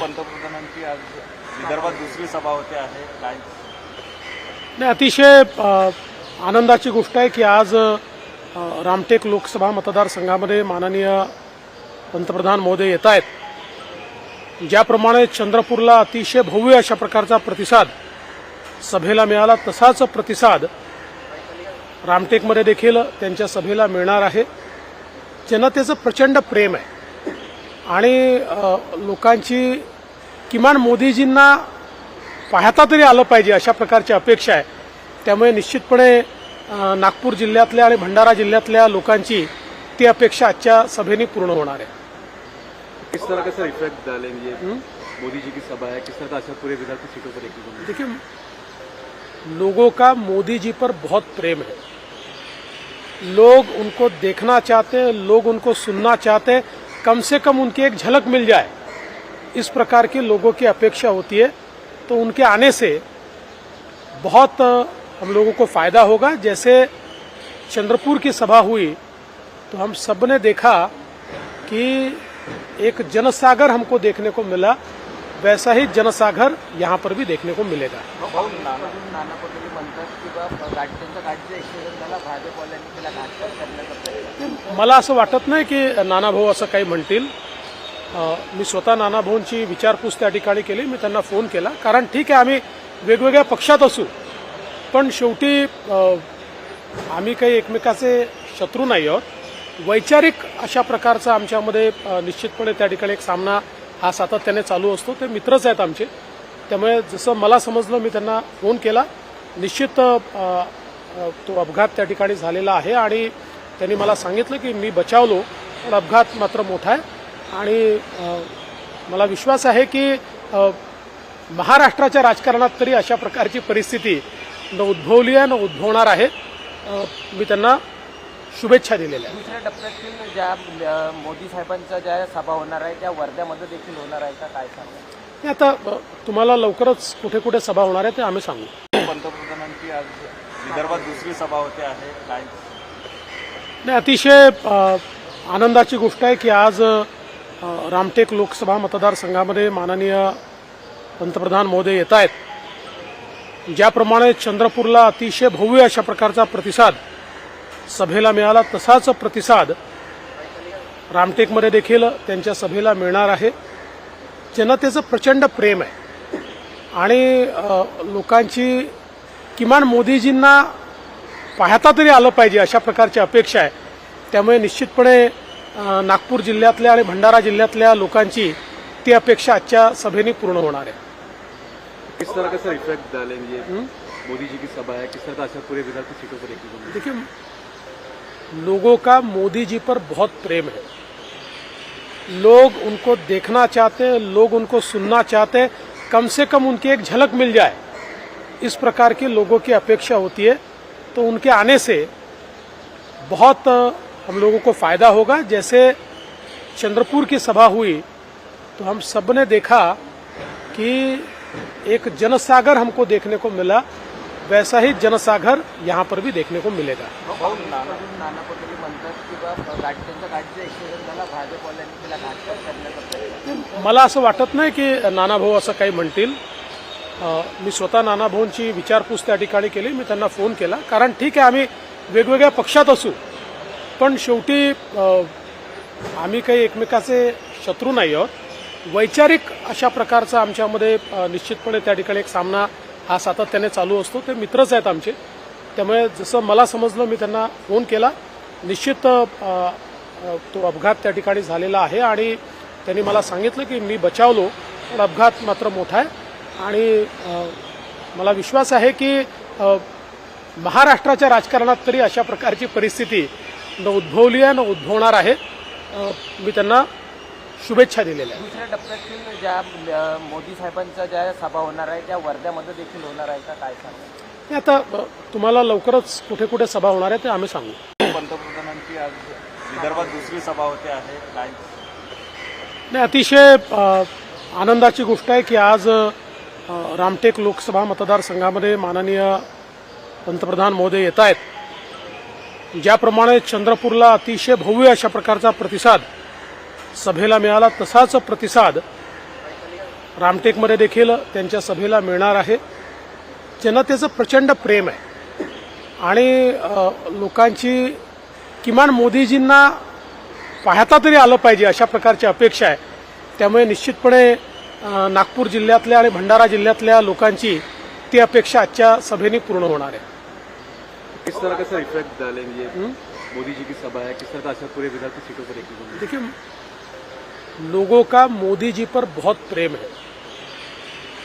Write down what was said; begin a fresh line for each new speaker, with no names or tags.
पंतप्रधानांची आज विदर्भात दुसरी सभा होते आहे काय
नाही अतिशय आनंदाची गोष्ट आहे की आज रामटेक लोकसभा मतदारसंघामध्ये माननीय पंतप्रधान महोदय येत आहेत. ज्याप्रमाणे चंद्रपूरला अतिशय भव्य अशा प्रकारचा प्रतिसाद सभेला मिळाला तसाच प्रतिसाद रामटेकमध्ये देखील त्यांच्या सभेला मिळणार आहे. जनतेचं प्रचंड प्रेम आहे. आणि लोकांची किमान मोदीजींना पाहता तरी आलं पाहिजे अशा प्रकारची अपेक्षा आहे. त्यामुळे निश्चितपणे नागपूर जिल्ह्यातल्या आणि भंडारा जिल्ह्यातल्या लोकांची ती अपेक्षा आजच्या सभेने पूर्ण होणार आहे.
किस तरह का सर इफेक्ट डालेंगे? मोदी जी की सभा है किस तरह का असर पूरे विदर्भ की सीटों पर
देखिए लोगों का मोदी जी पर बहुत प्रेम है। लोग उनको देखना चाहते हैं लोग उनको सुनना चाहते हैं कम से कम उनकी एक झलक मिल जाए, इस प्रकार के लोगों की अपेक्षा होती है। तो उनके आने से बहुत हम लोगों को फ़ायदा होगा। जैसे चंद्रपुर की सभा हुई तो हम सबने देखा कि एक जनसागर हमको देखने को मिला। वैसा ही जनसागर यहाँ पर भी देखने को मिलेगा। मला असं वाटत नाही की नानाभाऊ असं काही म्हणतील. मी स्वतः नानाभाऊंची विचारपूस त्या ठिकाणी केली मी त्यांना फोन केला. कारण ठीक आहे आम्ही वेगवेगळ्या पक्षात असू. पण शेवटी आम्ही काही एकमेकाचे शत्रू नाही आहोत. वैचारिक अशा प्रकारचा आमच्यामध्ये निश्चितपणे त्या ठिकाणी एक सामना हा सातत्याने चालू असतो. ते मित्रच आहेत आमचे. त्यामुळे जसं मला समजलं मी त्यांना फोन केला. निश्चित तो अपघात त्या ठिकाणी झालेला आहे आणि त्यांनी मला सांगितलं की मी बचावलो. पण अपघात मात्र मोठा आहे. आणि मला विश्वास आहे की महाराष्ट्राच्या राजकारणात तरी अशा प्रकारची परिस्थिती न उद्भवली आहे न उद्भवणार आहे. मी त्यांना शुभेच्छा दिलेल्या आहेत.
दुसऱ्या टप्प्यातील ज्या मोदी साहेबांच्या ज्या सभा होणार आहे त्या वर्ध्यामध्ये देखील होणार आहे का? काय सांगा
हे आता अ, तुम्हाला लवकरच कुठे कुठे सभा होणार आहे ते आम्ही सांगू.
पंतप्रधानांची आज विदर्भात दुसरी सभा होते आहे काय?
नाही अतिशय अ, आनंदाची गोष्ट आहे की आज अ, रामटेक लोकसभा मतदारसंघामध्ये माननीय पंतप्रधान महोदय येत आहेत. ज्याप्रमाणे चंद्रपूरला अतिशय भव्य अशा प्रकारचा प्रतिसाद सभेला मिळाला तसाच प्रतिसाद रामटेकमध्ये देखील त्यांच्या सभेला मिळणार आहे. जनतेचं प्रचंड प्रेम आहे. आणि लोकांची किमान मोदीजींना पाहता तरी आलं पाहिजे अशा प्रकारची अपेक्षा आहे. त्यामुळे निश्चितपणे नागपूर जिल्ह्यातल्या आणि भंडारा जिल्ह्यातल्या लोकांची ती अपेक्षा आजच्या सभेने पूर्ण होणार आहे.
किस तरह का सर इफेक्ट डालेंगे? मोदी जी की सभा है किस तरह का असर पूरे विदर्भ की सीटों पर एक
देखिए लोगों का मोदी जी पर बहुत प्रेम है। लोग उनको देखना चाहते हैं, लोग उनको सुनना चाहते हैं, कम से कम उनकी एक झलक मिल जाए। इस प्रकार की लोगों की अपेक्षा होती है। तो उनके आने से बहुत हम लोगों को फ़ायदा होगा। जैसे चंद्रपुर की सभा हुई तो हम सबने देखा कि एक जनसागर हमको देखने को मिला। वैसा ही जनसागर यहाँ पर भी देखने को मिलेगा। मला असं वाटत नाही की नानाभाऊ असं काही म्हणतील. मी स्वतः नानाभाऊंची विचारपूस त्या ठिकाणी केली मी त्यांना फोन केला. कारण ठीक आहे आम्ही वेगवेगळ्या पक्षात असू. पण शेवटी आम्ही काही एकमेकाचे शत्रू नाही आहोत. वैचारिक अशा प्रकारचा आमच्यामध्ये निश्चितपणे त्या ठिकाणी एक सामना हा सातत्याने चालू असतो. ते मित्रच आहेत आमचे. त्यामुळे जसं मला समजलं मी त्यांना फोन केला. निश्चित तो अपघात त्या ठिकाणी झालेला आहे आणि त्यांनी मला सांगितलं की मी बचावलो. पण अपघात मात्र मोठा आहे. आणि मला विश्वास आहे की महाराष्ट्राच्या राजकारणात तरी अशा प्रकारची परिस्थिती न उद्भवली आहे न उद्भवणार आहे. मी त्यांना शुभेच्छा दिलेल्या आहेत.
दुसऱ्या टप्प्यातील ज्या मोदी साहेबांच्या ज्या सभा होणार आहे त्या वर्ध्यामध्ये देखील होणार आहे का? काय सांगा
हे आता अ, तुम्हाला लवकरच कुठे कुठे सभा होणार आहे ते आम्ही सांगू.
पंतप्रधानांची आज विदर्भात दुसरी सभा होते आहे काय?
नाही अतिशय अ, आनंदाची गोष्ट आहे की आज अ, रामटेक लोकसभा मतदारसंघामध्ये माननीय पंतप्रधान महोदय येत आहेत. ज्याप्रमाणे चंद्रपूरला अतिशय भव्य अशा प्रकारचा प्रतिसाद सभेला मिळाला तसाच प्रतिसाद रामटेकमध्ये देखील त्यांच्या सभेला मिळणार आहे. जनतेचं प्रचंड प्रेम आहे. आणि लोकांची किमान मोदीजींना पाहता तरी आलं पाहिजे अशा प्रकारची अपेक्षा आहे. त्यामुळे निश्चितपणे नागपूर जिल्ह्यातल्या आणि भंडारा जिल्ह्यातल्या लोकांची ती अपेक्षा आजच्या सभेने पूर्ण होणार आहे.
किस तरह का सर इफेक्ट डालेंगे? मोदी जी की सभा है किस तरह का असर पूरे की सीटों पर
देखिए लोगों का मोदी जी पर बहुत प्रेम है।